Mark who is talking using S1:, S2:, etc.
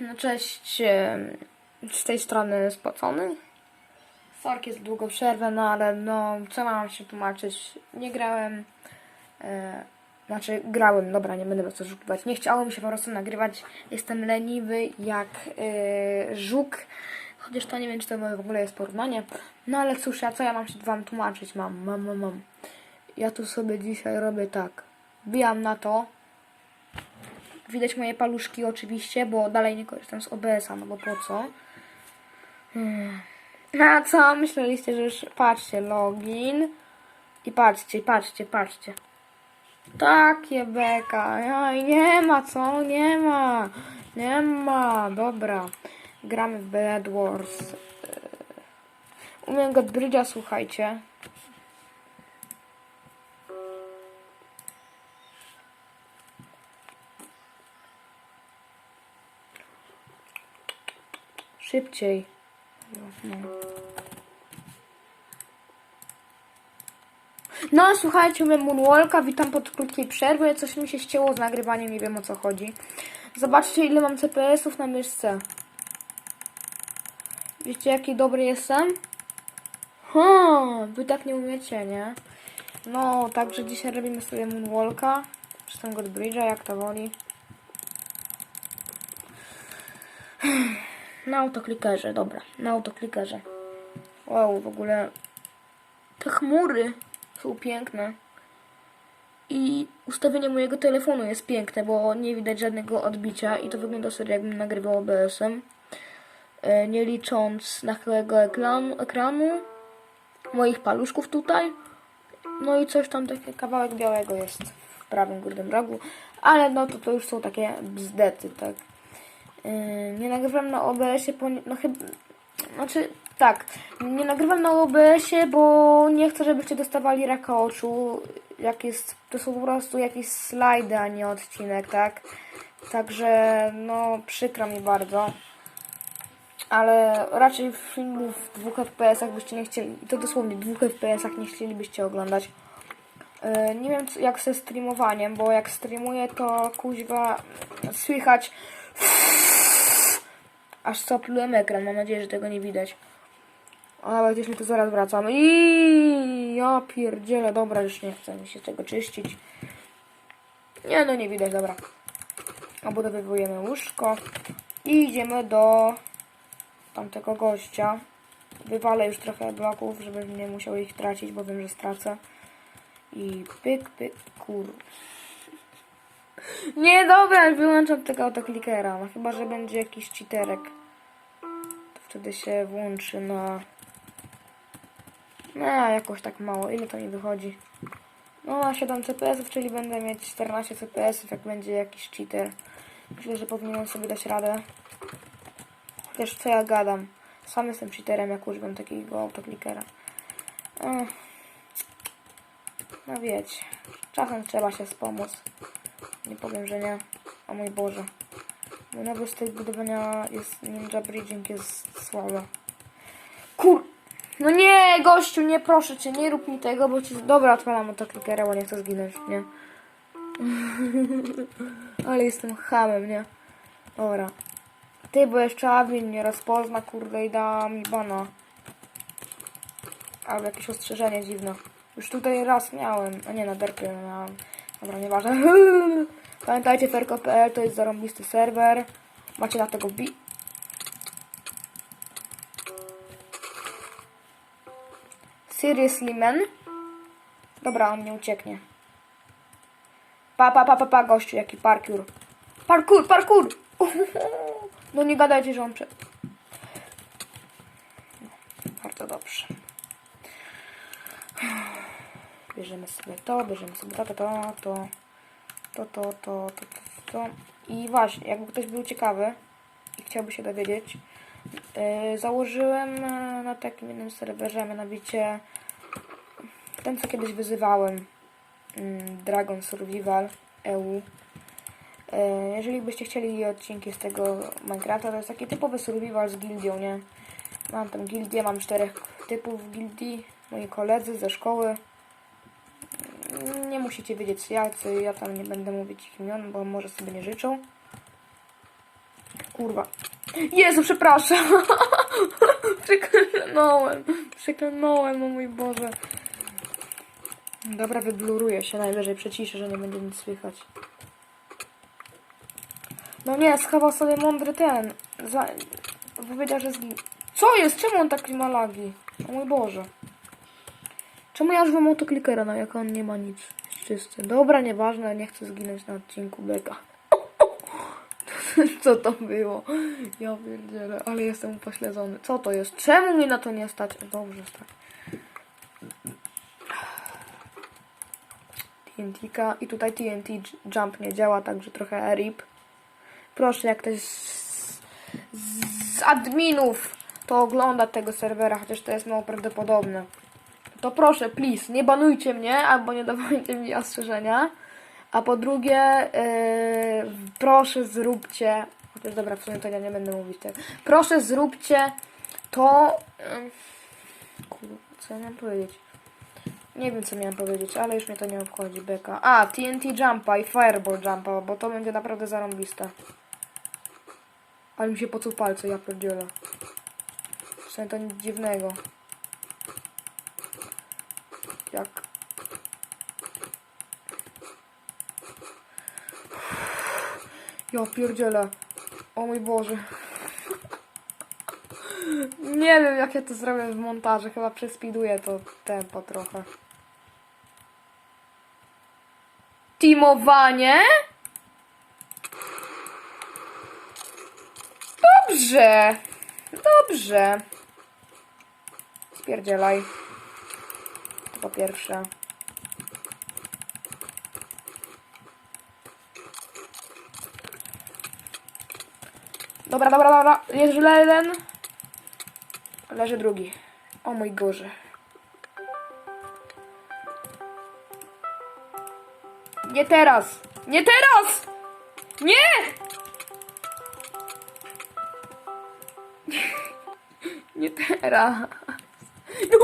S1: No cześć, z tej strony Spocony. Sorki za długą przerwę, no ale no, co mam się tłumaczyć? Nie grałem, e, znaczy grałem, dobra, nie będę was oszukiwać. Nie chciało mi się po prostu nagrywać. Jestem leniwy jak e, żuk, chociaż to nie wiem, czy to w ogóle jest porównanie. No ale cóż, ja co ja mam się wam tłumaczyć? Mam, mam, mam, mam. Ja tu sobie dzisiaj robię tak. Bijam na to, Widać moje paluszki oczywiście, bo dalej nie korzystam z OBS-a, no bo po co? Hmm. A co? Myśleliście, że już... Patrzcie, login. I patrzcie, patrzcie, patrzcie. Takie beka. Oj, nie ma co? Nie ma. Nie ma. Dobra. Gramy w Bed Wars. Yy, Umiem Godbridge'a, słuchajcie. Szybciej. No. Słuchajcie, umiem Moonwalka, witam po krótkiej przerwie. Coś mi się ścięło z nagrywaniem, nie wiem o co chodzi. Zobaczcie, ile mam CPS-ów na myszce. Wiecie, jaki dobry jestem? Ha, wy tak nie umiecie, nie? No, także dzisiaj robimy sobie Moonwalka. Czy tam Godbridge'a, jak to woli. Na autoklikerze, dobra. Na autoklikerze. Wow, w ogóle te chmury są piękne. I ustawienie mojego telefonu jest piękne, bo nie widać żadnego odbicia i to wygląda sobie jakbym nagrywał OBS-em. E, Nie licząc nachylego ekranu, ekranu, moich paluszków tutaj. No i coś tam, taki kawałek białego jest w prawym górnym rogu. Ale no to to już są takie bzdety, tak. Yy, nie nagrywam na OBS-ie, no chyba, znaczy tak, nie nagrywam na OBS-ie, bo nie chcę, żebyście dostawali raka oczu, jak jest, to są po prostu jakieś slajdy, a nie odcinek, tak, także no przykro mi bardzo, ale raczej filmów w dwóch FPS-ach byście nie chcieli, to dosłownie w dwóch FPS-ach nie chcielibyście oglądać. Yy, Nie wiem jak ze streamowaniem, bo jak streamuję to kuźwa słychać Aż zaplułem ekran, mam nadzieję, że tego nie widać. Ale gdzieś mi to zaraz wracam. I ja pierdzielę, dobra, już nie chcę mi się tego czyścić. Nie, no nie widać, dobra. Obudowywujemy łóżko i idziemy do tamtego gościa. Wywalę już trochę bloków, żebym nie musiał ich tracić, bo wiem, że stracę. I pyk, pyk, kur. Nie, dobra, wyłączam tego autoklikera. No chyba, że będzie jakiś cheaterek. To wtedy się włączy na... No, jakoś tak mało. Ile to mi wychodzi? No, na 7 CPS-ów, czyli będę mieć 14 CPS-ów, jak będzie jakiś cheater. Myślę, że powinienem sobie dać radę. Chociaż co ja gadam? Sam jestem cheaterem, jak używam takiego autoklikera. No wiecie, czasem trzeba się wspomóc. Nie powiem, że nie. O mój Boże. Mój nowy styl budowania jest Ninja Bridging jest słaby. Kur... No nie, gościu, nie proszę cię, nie rób mi tego, bo ci... Dobra, odpalam autoklikera, bo nie chcę zginąć, nie? Ale jestem hamem, nie? Dobra. Ty, bo jeszcze admin mnie rozpozna, kurde, i da mi bana. Albo jakieś ostrzeżenie dziwne. Już tutaj raz miałem, a nie, na derpie miałem. Dobra, nieważne. Pamiętajcie, ferko.pl to jest zarąbisty serwer. Macie na tego bi... Seriously, man? Dobra, on nie ucieknie. Pa, pa, pa, pa, pa, gościu, jaki parkour. Parkour, parkour! No nie gadajcie, że on prze... Bardzo dobrze. Bierzemy sobie to, bierzemy sobie to, to, to, to, to, to, to, to, to, to. I właśnie, jakby ktoś był ciekawy i chciałby się dowiedzieć, yy, założyłem yy, na takim jednym serwerze, mianowicie ten, co kiedyś wyzywałem, yy, Dragon Survival EU. Yy, Jeżeli byście chcieli odcinki z tego Minecrafta, to jest taki typowy survival z gildią, nie? Mam tam gildię, mam czterech typów gildii, moi koledzy ze szkoły. Musicie wiedzieć jacy, ja tam nie będę mówić ich imion, bo może sobie nie życzą. kurwa. Jezu, przepraszam. Przeklnąłem. Przeklnąłem, o mój Boże. Dobra, wybluruję się, najwyżej przeciszę, że nie będzie nic słychać. No nie, schował sobie mądry ten. Za... Powiedział, że zginie. Co jest? Czemu on tak ma lagi? O mój Boże. Czemu ja używam autoklikera, no jak on nie ma nic? Jest czysty. Dobra, nieważne, nie chcę zginąć na odcinku beka. Co to było? Ja pierdzielę, ale jestem upośledzony. Co to jest? Czemu mnie na to nie stać? Dobrze, stać. TNT-ka i tutaj TNT Jump nie działa, także trochę RIP. Proszę, jak ktoś z, z adminów to ogląda tego serwera, chociaż to jest mało prawdopodobne. To proszę, please, nie banujcie mnie, albo nie dawajcie mi ostrzeżenia. A po drugie, yy, proszę zróbcie, chociaż dobra, w sumie to ja nie będę mówić tego. Proszę zróbcie to, yy, co ja miałem powiedzieć? Nie wiem, co miałem powiedzieć, ale już mnie to nie obchodzi, beka. A, TNT Jumpa i Fireball Jumpa, bo to będzie naprawdę zarąbiste. Ale mi się pocuł palce, ja pierdzielę. W sumie to nic dziwnego. Jak... Ja pierdzielę. O mój Boże. Nie wiem, jak ja to zrobię w montażu. Chyba przespiduję to tempo trochę. Teamowanie? Dobrze. Dobrze. Spierdzielaj. Po pierwsze. Dobra, dobra, dobra. Leży jeden. Leży drugi. O mój Boże. Nie teraz! Nie teraz! Nie! Nie teraz. No,